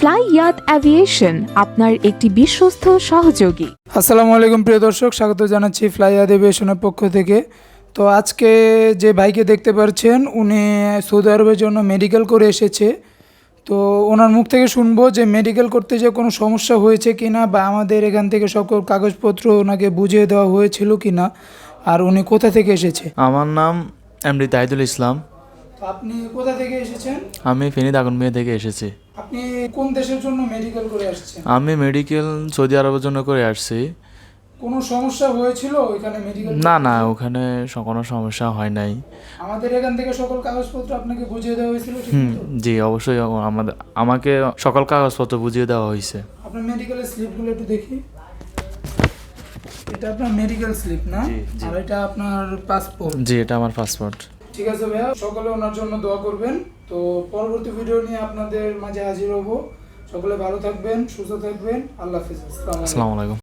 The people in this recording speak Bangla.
ফ্লাই ইয়াত অ্যাভিয়েশন আপনার একটি বিশ্বস্ত সহযোগী। আসসালামু আলাইকুম প্রিয় দর্শক স্বাগত জানাচ্ছি ফ্লাই আদেবেশনের পক্ষ থেকে। তো আজকে যে ভাইকে দেখতে পাচ্ছেন উনি সৌদি আরবের জন্য মেডিকেল করে এসেছে। তো ওনার মুখ থেকে শুনব যে মেডিকেল করতে যে কোনো সমস্যা হয়েছে কি না বা আমাদের এখান থেকে সকল কাগজপত্র ওনাকে বুঝিয়ে দেওয়া হয়েছিল কি না আর উনি কোথা থেকে এসেছে? আমার নাম এমডি তাইদুল ইসলাম। তো আপনি কোথা থেকে এসেছেন? আমি ফেনী দাগন মেয়ে থেকে এসেছি। আপনি কোন দেশের জন্য মেডিকেল করে আসছেন? আমি মেডিকেল সৌদি আরবের জন্য করে আসছি। কোনো সমস্যা হয়েছিল ওইখানে মেডিকেল না না ওখানে স- কোনো সমস্যা হয় নাই। আমাদের এখান থেকে সকল কাগজপত্র আপনাকে বুঝিয়ে দেওয়া হয়েছিল ঠিক হুম মতো? জি অবশ্যই ও- আমাদের আমাকে সকল কাগজপত্র বুঝিয়ে দেওয়া হয়েছে। আপনার মেডিকেলের স্লিপগুলো একটু দেখি। এটা আপনার মেডিকেল স্লিপ না? জি, জি। আর এটা আপনার পাসপোর্ট জি এটা আমার পাসপোর্ট ঠিক আছে ভাইয়া, সকলে ওনার জন্য দোয়া করবেন। তো পরবর্তী ভিডিও নিয়ে আপনাদের মাঝে হাজির হব। সকলে ভালো থাকবেন, সুস্থ থাকবেন। আল্লাহ হাফিজ। আসসালামু আলাইকুম।